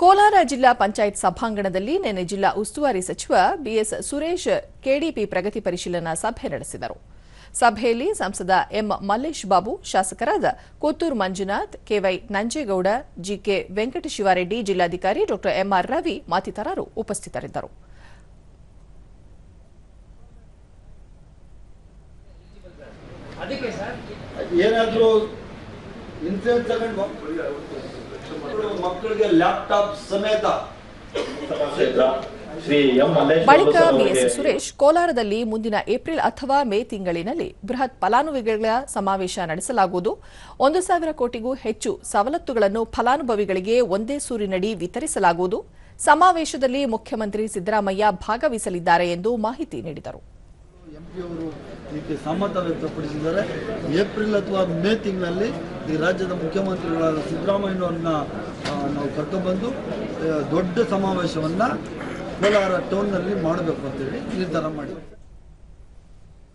ಕೋಲಾರ ಜಿಲ್ಲಾ ಪಂಚಾಯತ್ ಸಭಾಂಗಣದಲ್ಲಿ ನಿನ್ನೆ ಜಿಲ್ಲಾ ಉಸ್ತುವಾರಿ ಸಚಿವ ಬಿಎಸ್ ಸುರೇಶ್ ಕೆಡಿಪಿ ಪ್ರಗತಿ ಪರಿಶೀಲನಾ ಸಭೆ ನಡೆಸಿದರು. ಸಭೆಯಲ್ಲಿ ಸಂಸದ ಎಂ ಮಲ್ಲೇಶ್ ಬಾಬು, ಶಾಸಕರಾದ Kothur Manjunath, K Y Nanjegowda, G K Venkatashivareddy, ಜಿಲ್ಲಾಧಿಕಾರಿ ಡಾ ಎಂಆರ್ ರವಿ ಮತ್ತಿತರರು ಉಪಸ್ಥಿತರಿದ್ದರು. ಏನಾದರೂ ಮಕ್ಕಳಿಗೆ ಲ್ಯಾಪ್ಟಾಪ್ ಸಮೇತ. ಬಳಿಕ ಬಿಎಸ್ ಸುರೇಶ್ ಕೋಲಾರದಲ್ಲಿ ಮುಂದಿನ ಏಪ್ರಿಲ್ ಅಥವಾ ಮೇ ತಿಂಗಳಿನಲ್ಲಿ ಬೃಹತ್ ಫಲಾನುಭವಿಗಳ ಸಮಾವೇಶ ನಡೆಸಲಾಗುವುದು. ಒಂದು ಸಾವಿರ ಕೋಟಿಗೂ ಹೆಚ್ಚು ಸವಲತ್ತುಗಳನ್ನು ಫಲಾನುಭವಿಗಳಿಗೆ ಒಂದೇ ಸೂರಿನಡಿ ವಿತರಿಸಲಾಗುವುದು. ಸಮಾವೇಶದಲ್ಲಿ ಮುಖ್ಯಮಂತ್ರಿ ಸಿದ್ದರಾಮಯ್ಯ ಭಾಗವಹಿಸಲಿದ್ದಾರೆ ಎಂದು ಮಾಹಿತಿ ನೀಡಿದರು. ಎಂಪಿ ಅವರು ಇದಕ್ಕೆ ಸಮ್ಮತ ವ್ಯಕ್ತಪಡಿಸಿದ್ದಾರೆ. ಏಪ್ರಿಲ್ ಅಥವಾ ಮೇ ತಿಂಗಳಲ್ಲಿ ಈ ರಾಜ್ಯದ ಮುಖ್ಯಮಂತ್ರಿಗಳಾದ ಸಿದ್ದರಾಮಯ್ಯನವ್ರನ್ನ ನಾವು ಕರ್ಕೊಂಡ್ಬಂದು ದೊಡ್ಡ ಸಮಾವೇಶವನ್ನು ಕೋಲಾರ ಟೌನ್ನಲ್ಲಿ ಮಾಡಬೇಕು ಅಂತೇಳಿ ನಿರ್ಧಾರ ಮಾಡಿದ್ವಿ.